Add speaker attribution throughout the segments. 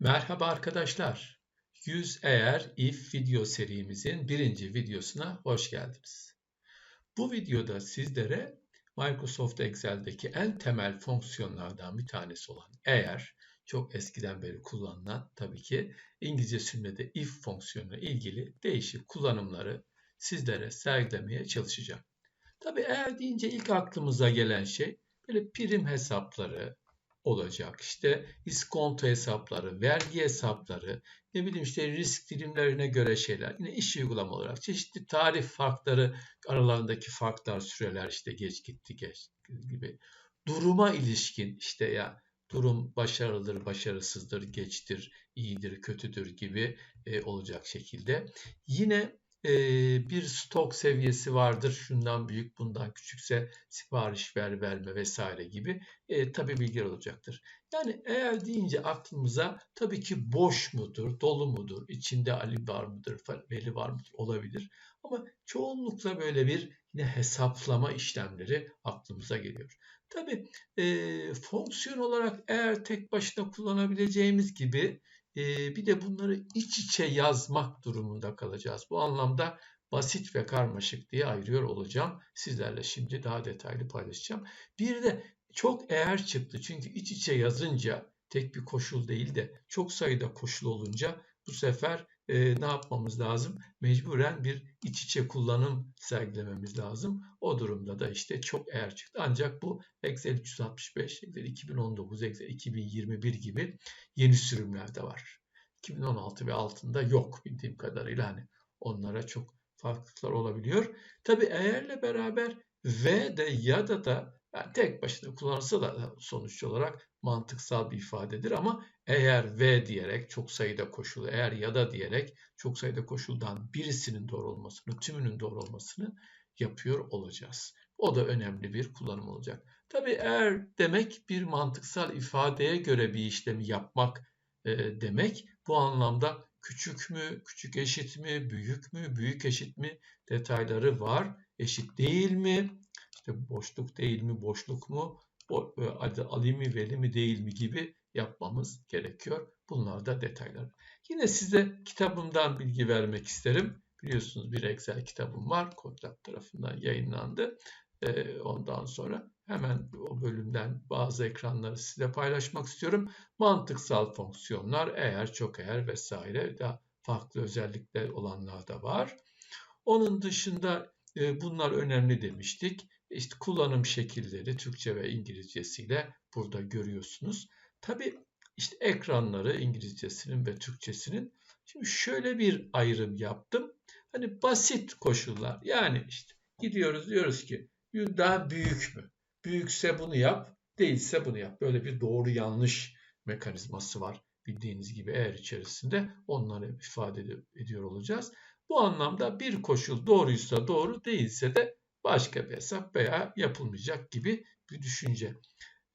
Speaker 1: Merhaba arkadaşlar. 100 eğer if video serimizin birinci videosuna hoş geldiniz. Bu videoda sizlere Microsoft Excel'deki en temel fonksiyonlardan bir tanesi olan eğer çok eskiden beri kullanılan tabii ki İngilizce sürümde if fonksiyonuna ilgili değişik kullanımları sizlere sergilemeye çalışacağım. Tabii eğer deyince ilk aklımıza gelen şey böyle prim hesapları, olacak. İşte iskonto hesapları, vergi hesapları, ne bileyim işte risk dilimlerine göre şeyler. Yine iş uygulama olarak çeşitli tarih farkları, aralarındaki farklar, süreler işte geç gitti geç gibi. Duruma ilişkin işte ya durum başarılıdır, başarısızdır, geçtir, iyidir, kötüdür gibi e, olacak şekilde. Yine bir stok seviyesi vardır. Şundan büyük, bundan küçükse sipariş ver, verme vesaire gibi e, tabii bilgiler olacaktır. Yani eğer deyince aklımıza tabii ki boş mudur, dolu mudur, içinde Ali var mıdır, Veli var mıdır olabilir. Ama çoğunlukla böyle bir yine hesaplama işlemleri aklımıza geliyor. Tabii e, fonksiyon olarak eğer tek başına kullanabileceğimiz gibi bir de bunları iç içe yazmak durumunda kalacağız. Bu anlamda basit ve karmaşık diye ayırıyor olacağım. Sizlerle şimdi daha detaylı paylaşacağım. Bir de çok eğer çıktı. Çünkü iç içe yazınca tek bir koşul değil de çok sayıda koşul olunca bu sefer e, ne yapmamız lazım? Mecburen bir iç içe kullanım sergilememiz lazım. O durumda da işte çok eğer çıktı. Ancak bu Excel 365, Excel 2019, Excel 2021 gibi yeni sürümlerde var. 2016 ve altında yok bildiğim kadarıyla hani onlara çok farklılıklar olabiliyor. Tabi eğerle beraber ve de ya da da yani tek başına kullanılsa da sonuç olarak mantıksal bir ifadedir ama eğer ve diyerek çok sayıda koşul, eğer ya da diyerek çok sayıda koşuldan birisinin doğru olmasını, tümünün doğru olmasını yapıyor olacağız. O da önemli bir kullanım olacak. Tabi eğer demek bir mantıksal ifadeye göre bir işlemi yapmak e, demek. Bu anlamda küçük mü, küçük eşit mi, büyük mü, büyük eşit mi detayları var. Eşit değil mi? İşte boşluk değil mi, boşluk mu, e, ali mi, veli mi değil mi gibi yapmamız gerekiyor. Bunlar da detaylar. Yine size kitabımdan bilgi vermek isterim. Biliyorsunuz bir Excel kitabım var. Kodlab tarafından yayınlandı. Ee, ondan sonra hemen o bölümden bazı ekranları size paylaşmak istiyorum. Mantıksal fonksiyonlar, eğer, çok eğer vesaire daha farklı özellikler olanlar da var. Onun dışında e, bunlar önemli demiştik. İşte kullanım şekilleri Türkçe ve İngilizcesiyle burada görüyorsunuz. Tabi işte ekranları İngilizcesinin ve Türkçesinin. Şimdi şöyle bir ayrım yaptım. Hani basit koşullar. Yani işte gidiyoruz diyoruz ki daha büyük mü? Büyükse bunu yap, değilse bunu yap. Böyle bir doğru yanlış mekanizması var. Bildiğiniz gibi eğer içerisinde onları ifade ediyor olacağız. Bu anlamda bir koşul doğruysa doğru değilse de başka bir hesap veya yapılmayacak gibi bir düşünce.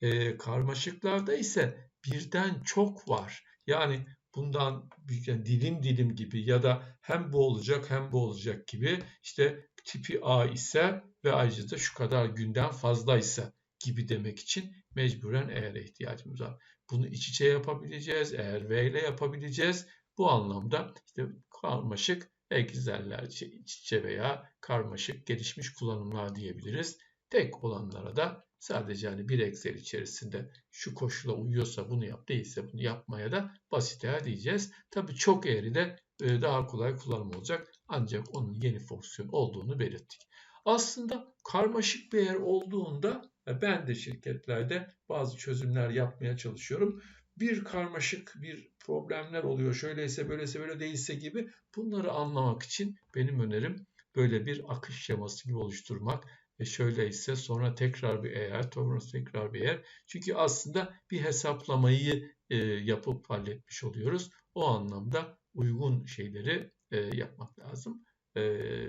Speaker 1: Ee, karmaşıklarda ise birden çok var. Yani bundan yani dilim dilim gibi ya da hem bu olacak hem bu olacak gibi işte tipi A ise ve ayrıca da şu kadar günden fazlaysa gibi demek için mecburen eğer'e ihtiyacımız var. Bunu iç içe yapabileceğiz, eğer ve ile yapabileceğiz. Bu anlamda işte karmaşık egzeller iç içe veya karmaşık gelişmiş kullanımlar diyebiliriz. Tek olanlara da sadece hani bir Excel içerisinde şu koşula uyuyorsa bunu yap, değilse bunu yapmaya da basit eğer diyeceğiz. Tabii çok eğri de e, daha kolay kullanım olacak. Ancak onun yeni fonksiyon olduğunu belirttik. Aslında karmaşık bir yer olduğunda e, ben de şirketlerde bazı çözümler yapmaya çalışıyorum. Bir karmaşık bir problemler oluyor. Şöyleyse böyleyse böyle değilse gibi bunları anlamak için benim önerim böyle bir akış şeması gibi oluşturmak ve şöyleyse sonra tekrar bir eğer, sonra tekrar bir eğer. Çünkü aslında bir hesaplamayı e, yapıp halletmiş oluyoruz. O anlamda uygun şeyleri e, yapmak lazım e,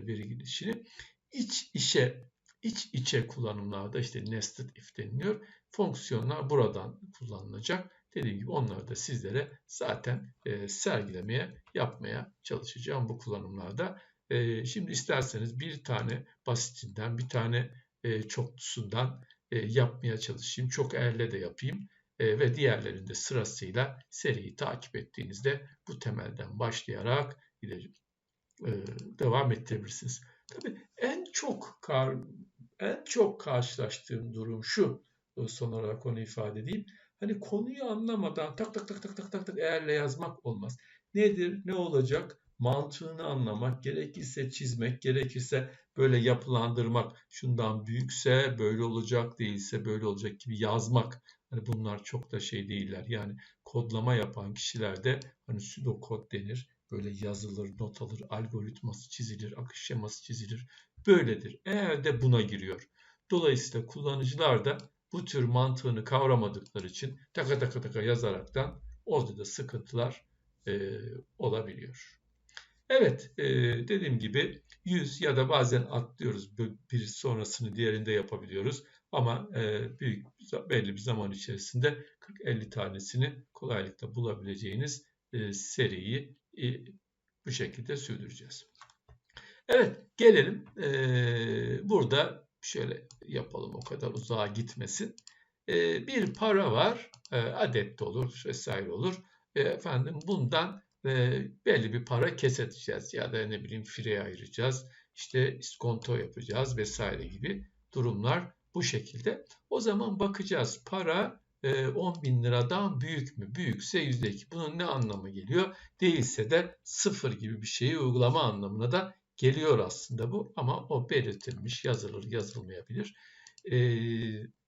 Speaker 1: veri girişini. İç işe, iç içe kullanımlarda işte nested if deniliyor. Fonksiyonlar buradan kullanılacak. Dediğim gibi onları da sizlere zaten e, sergilemeye, yapmaya çalışacağım bu kullanımlarda. E, şimdi isterseniz bir tane basitinden, bir tane e, çoklusundan e, yapmaya çalışayım. Çok elle de yapayım. e, ve diğerlerinde sırasıyla seriyi takip ettiğinizde bu temelden başlayarak e, devam ettirebilirsiniz. Tabii en çok kar, en çok karşılaştığım durum şu. Son olarak onu ifade edeyim. Hani konuyu anlamadan tak tak tak tak tak tak tak eğerle yazmak olmaz. Nedir, ne olacak? Mantığını anlamak, gerekirse çizmek, gerekirse böyle yapılandırmak. Şundan büyükse böyle olacak, değilse böyle olacak gibi yazmak. Hani bunlar çok da şey değiller. Yani kodlama yapan kişilerde hani pseudokod denir. Böyle yazılır, not alır, algoritması çizilir, akış şeması çizilir. Böyledir. Eğer de buna giriyor. Dolayısıyla kullanıcılar da bu tür mantığını kavramadıkları için taka taka taka yazaraktan orada da sıkıntılar e, olabiliyor. Evet e, dediğim gibi 100 ya da bazen atlıyoruz bir sonrasını diğerinde yapabiliyoruz. Ama e, büyük belli bir zaman içerisinde 40-50 tanesini kolaylıkla bulabileceğiniz e, seriyi e, bu şekilde sürdüreceğiz. Evet gelelim e, burada şöyle yapalım o kadar uzağa gitmesin. E, bir para var e, adet de olur vesaire olur. E, efendim bundan e, belli bir para keseceğiz ya da ne bileyim fireye ayıracağız. İşte iskonto yapacağız vesaire gibi durumlar bu şekilde. O zaman bakacağız para 10 e, bin liradan büyük mü? Büyükse %2. Bunun ne anlamı geliyor? Değilse de sıfır gibi bir şeyi uygulama anlamına da geliyor aslında bu. Ama o belirtilmiş yazılır yazılmayabilir. Ee,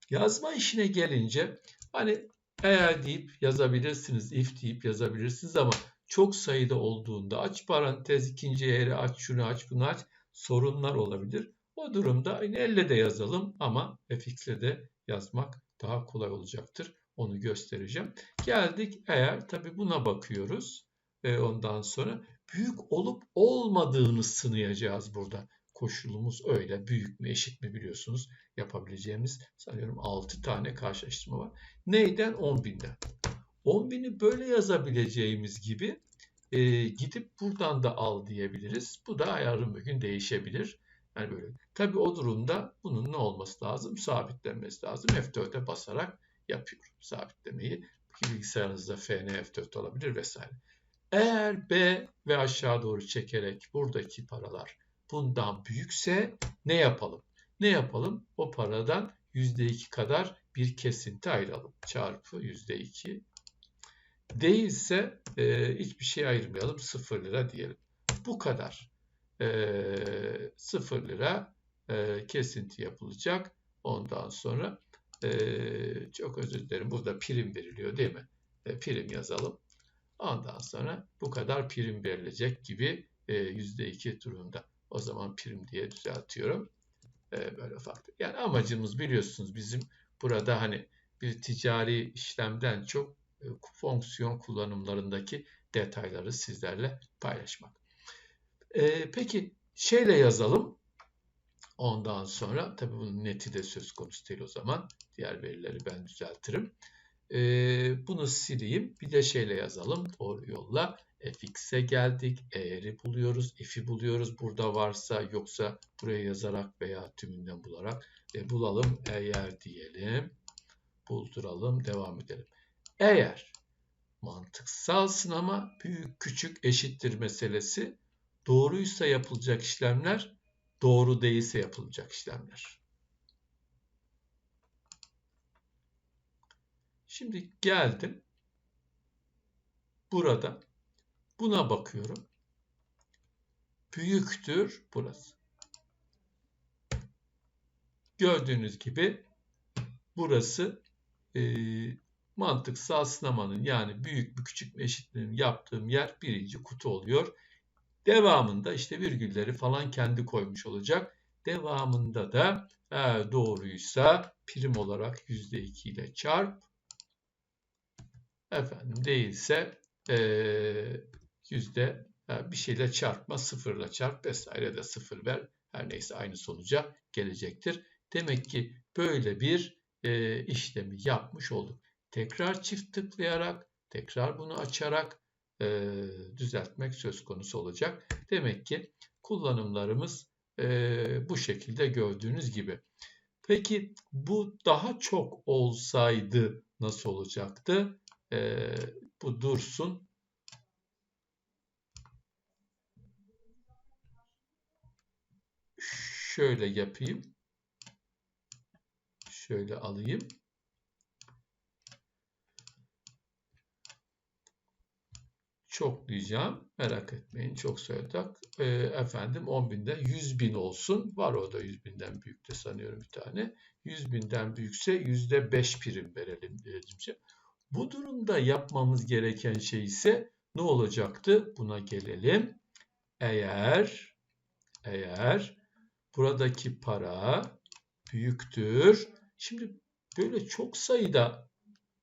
Speaker 1: yazma işine gelince hani eğer deyip yazabilirsiniz, if deyip yazabilirsiniz ama çok sayıda olduğunda aç parantez ikinci yeri aç şunu aç bunu aç sorunlar olabilir. O durumda aynı elle de yazalım ama fx'le de yazmak daha kolay olacaktır. Onu göstereceğim. Geldik eğer tabi buna bakıyoruz. E, ondan sonra büyük olup olmadığını sınayacağız burada. Koşulumuz öyle. Büyük mü eşit mi biliyorsunuz. Yapabileceğimiz sanıyorum 6 tane karşılaştırma var. Neyden? 10 binden. 10 bini böyle yazabileceğimiz gibi e, gidip buradan da al diyebiliriz. Bu da yarın bir gün değişebilir. Yani böyle. Tabii o durumda bunun ne olması lazım? Sabitlenmesi lazım. F4'e basarak yapıyorum sabitlemeyi. Bilgisayarınızda FN F4 olabilir vesaire. Eğer B ve aşağı doğru çekerek buradaki paralar bundan büyükse ne yapalım? Ne yapalım? O paradan %2 kadar bir kesinti ayıralım. Çarpı %2. Değilse e, hiçbir şey ayırmayalım. 0 lira diyelim. Bu kadar e, 0 lira e, kesinti yapılacak. Ondan sonra e, çok özür dilerim burada prim veriliyor değil mi? E, prim yazalım. Ondan sonra bu kadar prim verilecek gibi e, %2 durumda. O zaman prim diye düzeltiyorum. E, böyle farklı. Yani amacımız biliyorsunuz bizim burada hani bir ticari işlemden çok e, fonksiyon kullanımlarındaki detayları sizlerle paylaşmak. E, peki şeyle yazalım. Ondan sonra tabii bunun neti de söz konusu değil o zaman. Diğer verileri ben düzeltirim. E, bunu sileyim. Bir de şeyle yazalım. Doğru yolla. fx'e geldik. Eğeri buluyoruz. f'i buluyoruz. Burada varsa yoksa buraya yazarak veya tümünden bularak e, bulalım. Eğer diyelim. Bulduralım. Devam edelim. Eğer mantıksal sınama büyük küçük eşittir meselesi Doğruysa yapılacak işlemler, doğru değilse yapılacak işlemler. Şimdi geldim. Burada buna bakıyorum. Büyüktür burası. Gördüğünüz gibi burası e, mantıksal sınamanın yani büyük bir küçük eşitliğinin yaptığım yer birinci kutu oluyor. Devamında işte virgülleri falan kendi koymuş olacak. Devamında da eğer doğruysa prim olarak %2 ile çarp. Efendim değilse e, yüzde e, bir şeyle çarpma sıfırla çarp vesaire de sıfır ver. Her neyse aynı sonuca gelecektir. Demek ki böyle bir e, işlemi yapmış olduk. Tekrar çift tıklayarak, tekrar bunu açarak e, düzeltmek söz konusu olacak. Demek ki kullanımlarımız e, bu şekilde gördüğünüz gibi. Peki bu daha çok olsaydı nasıl olacaktı? E, bu dursun. Şöyle yapayım. Şöyle alayım. çok diyeceğim. Merak etmeyin çok söyledik. E, efendim 10 binden 100 bin olsun. Var o da 100 binden büyük de sanıyorum bir tane. 100 binden büyükse yüzde 5 prim verelim diyeceğim. Bu durumda yapmamız gereken şey ise ne olacaktı? Buna gelelim. Eğer eğer buradaki para büyüktür. Şimdi böyle çok sayıda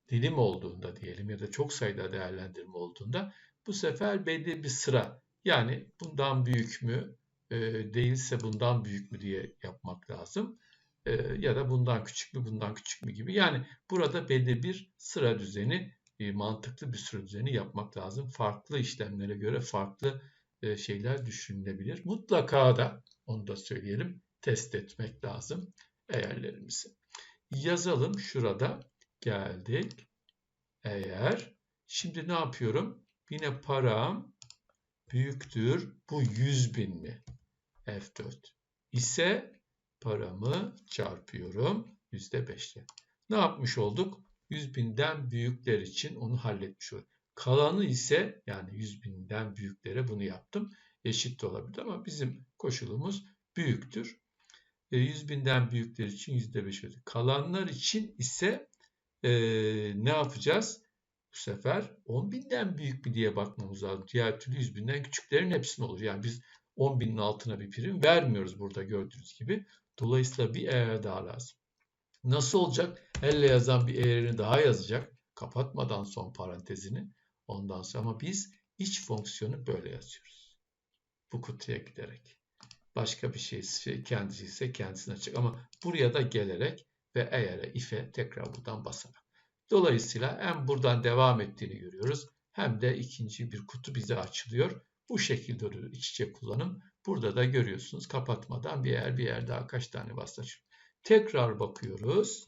Speaker 1: dilim olduğunda diyelim ya da çok sayıda değerlendirme olduğunda bu sefer belli bir sıra yani bundan büyük mü e, değilse bundan büyük mü diye yapmak lazım. E, ya da bundan küçük mü bundan küçük mü gibi. Yani burada belli bir sıra düzeni e, mantıklı bir sıra düzeni yapmak lazım. Farklı işlemlere göre farklı e, şeyler düşünülebilir. Mutlaka da onu da söyleyelim test etmek lazım eğerlerimizi. Yazalım şurada geldik. Eğer şimdi ne yapıyorum? Yine param büyüktür. Bu 100 bin mi? F4 ise paramı çarpıyorum %5'le. Ne yapmış olduk? 100 binden büyükler için onu halletmiş olduk. Kalanı ise yani 100 binden büyüklere bunu yaptım. Eşit de olabilir ama bizim koşulumuz büyüktür. 100 e, binden büyükler için %5 ödü. Kalanlar için ise e, ne yapacağız? bu sefer 10 binden büyük bir diye bakmamız lazım. Diğer türlü 100 binden küçüklerin hepsine olur. Yani biz 10 binin altına bir prim vermiyoruz burada gördüğünüz gibi. Dolayısıyla bir eğer daha lazım. Nasıl olacak? Elle yazan bir eğerini daha yazacak. Kapatmadan son parantezini. Ondan sonra ama biz iç fonksiyonu böyle yazıyoruz. Bu kutuya giderek. Başka bir şey, şey kendisi ise kendisine açacak. Ama buraya da gelerek ve eğere, if'e tekrar buradan basarak. Dolayısıyla hem buradan devam ettiğini görüyoruz hem de ikinci bir kutu bize açılıyor. Bu şekilde iç içe kullanım. Burada da görüyorsunuz kapatmadan bir yer bir yer daha kaç tane bas Tekrar bakıyoruz.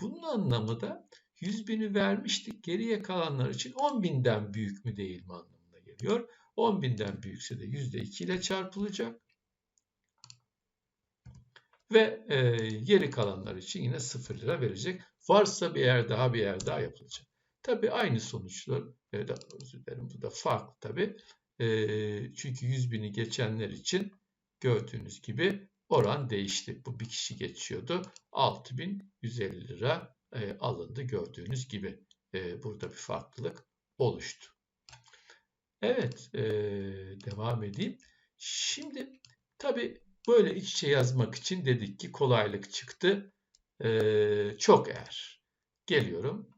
Speaker 1: Bunun anlamı da 100 bini vermiştik. Geriye kalanlar için 10 binden büyük mü değil mi anlamına geliyor. 10 binden büyükse de %2 ile çarpılacak. Ve e, geri kalanlar için yine 0 lira verecek. Varsa bir yer daha bir yer daha yapılacak. Tabii aynı sonuçlar, özür dilerim bu da farklı tabii. E, çünkü 100 bini geçenler için gördüğünüz gibi oran değişti. Bu bir kişi geçiyordu. 6150 lira e, alındı gördüğünüz gibi. E, burada bir farklılık oluştu. Evet, e, devam edeyim. Şimdi tabii böyle iç içe yazmak için dedik ki kolaylık çıktı. Ee, çok eğer. Geliyorum.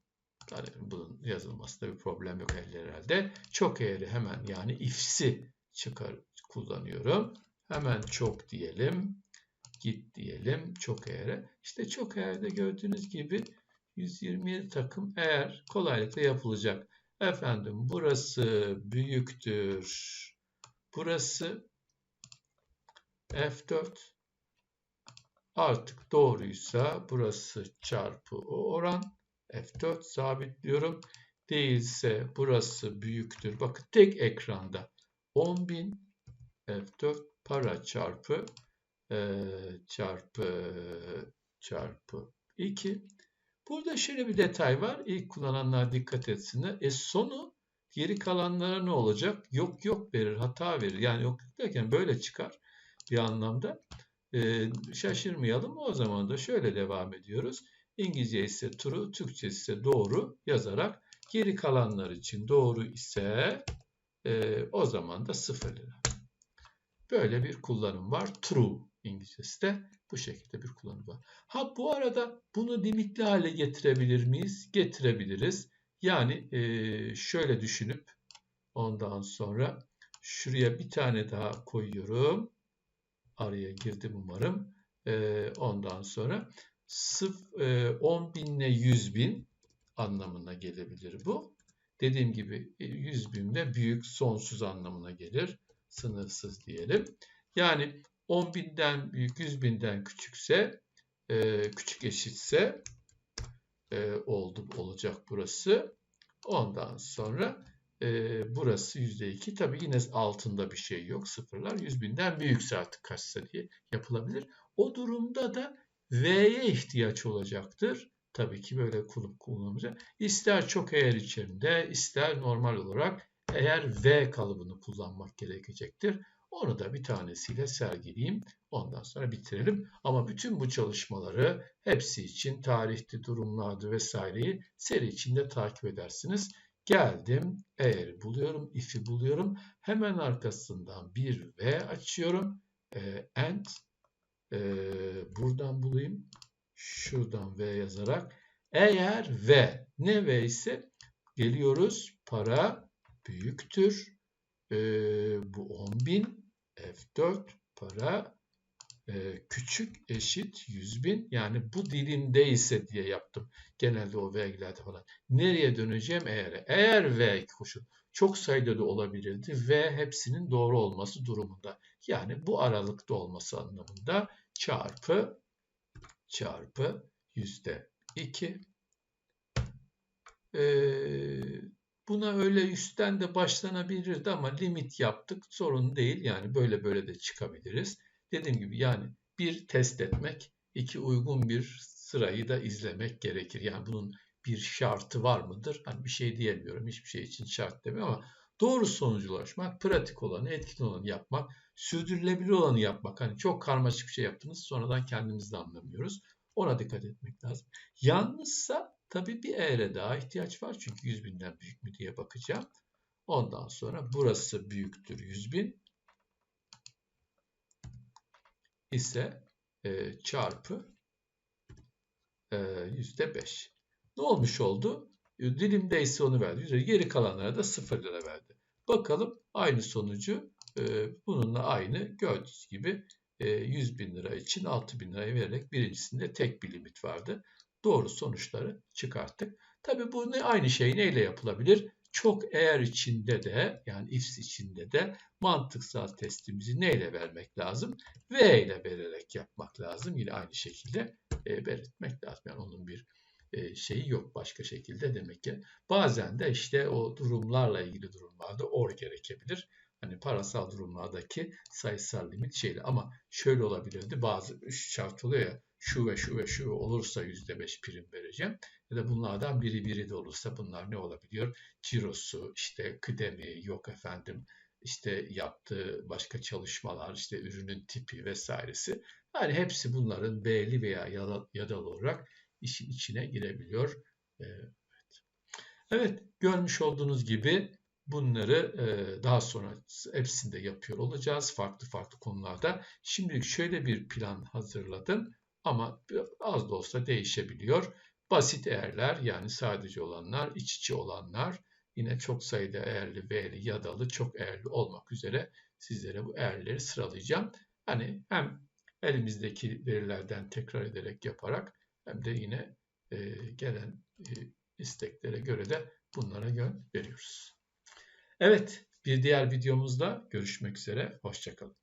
Speaker 1: Yani bunun yazılmasında bir problem yok herhalde. Çok eğeri hemen yani if'si çıkar kullanıyorum. Hemen çok diyelim. Git diyelim çok eğere. İşte çok eğerde gördüğünüz gibi 127 takım eğer kolaylıkla yapılacak. Efendim burası büyüktür. Burası F4 artık doğruysa burası çarpı o oran F4 sabitliyorum. Değilse burası büyüktür. Bakın tek ekranda 10.000 F4 para çarpı e, çarpı çarpı 2. Burada şöyle bir detay var. İlk kullananlar dikkat etsinler. E sonu geri kalanlara ne olacak? Yok yok verir, hata verir. Yani yok derken böyle çıkar bir anlamda. E, şaşırmayalım. O zaman da şöyle devam ediyoruz. İngilizce ise true, Türkçe ise doğru yazarak geri kalanlar için doğru ise e, o zaman da 0 lira. Böyle bir kullanım var. True İngilizcesi de bu şekilde bir kullanım var. Ha bu arada bunu limitli hale getirebilir miyiz? Getirebiliriz. Yani e, şöyle düşünüp ondan sonra şuraya bir tane daha koyuyorum araya girdim umarım. E, ondan sonra sıf, e, 10 binle 100 bin anlamına gelebilir bu. Dediğim gibi 100 e, binle büyük sonsuz anlamına gelir. Sınırsız diyelim. Yani 10 binden büyük 100 binden küçükse e, küçük eşitse oldu olacak burası. Ondan sonra e, burası %2. Tabi yine altında bir şey yok. Sıfırlar 100 binden büyükse artık kaçsa diye yapılabilir. O durumda da V'ye ihtiyaç olacaktır. Tabii ki böyle kulüp kullanılacak. İster çok eğer içerisinde ister normal olarak eğer V kalıbını kullanmak gerekecektir. Onu da bir tanesiyle sergileyeyim. Ondan sonra bitirelim. Ama bütün bu çalışmaları hepsi için tarihti, durumlardı vesaireyi seri içinde takip edersiniz. Geldim, eğer buluyorum, if'i buluyorum. Hemen arkasından bir V açıyorum. E, and e, buradan bulayım. Şuradan V yazarak. Eğer V ne V ise geliyoruz para büyüktür. E, bu 10.000 F4 para e, küçük eşit 100.000 yani bu dilimde ise diye yaptım. Genelde o vergilerde falan. Nereye döneceğim eğer? Eğer V koşul çok sayıda da olabilirdi. V hepsinin doğru olması durumunda. Yani bu aralıkta olması anlamında çarpı çarpı yüzde 2 ee, buna öyle üstten de başlanabilirdi ama limit yaptık. Sorun değil. Yani böyle böyle de çıkabiliriz. Dediğim gibi yani bir test etmek, iki uygun bir sırayı da izlemek gerekir. Yani bunun bir şartı var mıdır? Hani bir şey diyemiyorum. Hiçbir şey için şart demiyorum ama doğru sonuca ulaşmak, pratik olanı, etkili olanı yapmak, sürdürülebilir olanı yapmak. Hani çok karmaşık bir şey yaptınız sonradan kendimiz de anlamıyoruz. Ona dikkat etmek lazım. Yalnızsa tabii bir eğre daha ihtiyaç var. Çünkü 100 binden büyük mü diye bakacağım. Ondan sonra burası büyüktür 100 bin ise e, çarpı e, yüzde beş. Ne olmuş oldu? E, dilimde ise onu verdi. Geri kalanlara da 0 lira verdi. Bakalım aynı sonucu bununla aynı gördüğünüz gibi 100 bin lira için 6 bin lirayı vererek birincisinde tek bir limit vardı. Doğru sonuçları çıkarttık. Tabi bu ne aynı şey neyle yapılabilir? Çok eğer içinde de yani ifs içinde de mantıksal testimizi neyle vermek lazım? V ile vererek yapmak lazım. Yine aynı şekilde e, belirtmek lazım. Yani onun bir e, şeyi yok başka şekilde demek ki. Bazen de işte o durumlarla ilgili durumlarda or gerekebilir. Hani parasal durumlardaki sayısal limit şeyle ama şöyle olabilirdi. Bazı şart oluyor ya şu ve şu ve şu olursa %5 prim vereceğim. Ya da bunlardan biri biri de olursa bunlar ne olabiliyor? Cirosu, işte kıdemi, yok efendim işte yaptığı başka çalışmalar, işte ürünün tipi vesairesi. Yani hepsi bunların B'li veya yadalı olarak işin içine girebiliyor. Evet. Evet, görmüş olduğunuz gibi bunları daha sonra hepsinde yapıyor olacağız farklı farklı konularda. Şimdilik şöyle bir plan hazırladım ama az da olsa değişebiliyor. Basit eğerler yani sadece olanlar, iç içe olanlar, yine çok sayıda eğerli, V'li, yadalı, çok eğerli olmak üzere sizlere bu eğerleri sıralayacağım. Hani hem elimizdeki verilerden tekrar ederek yaparak hem de yine e, gelen e, isteklere göre de bunlara yön veriyoruz. Evet, bir diğer videomuzda görüşmek üzere. Hoşçakalın.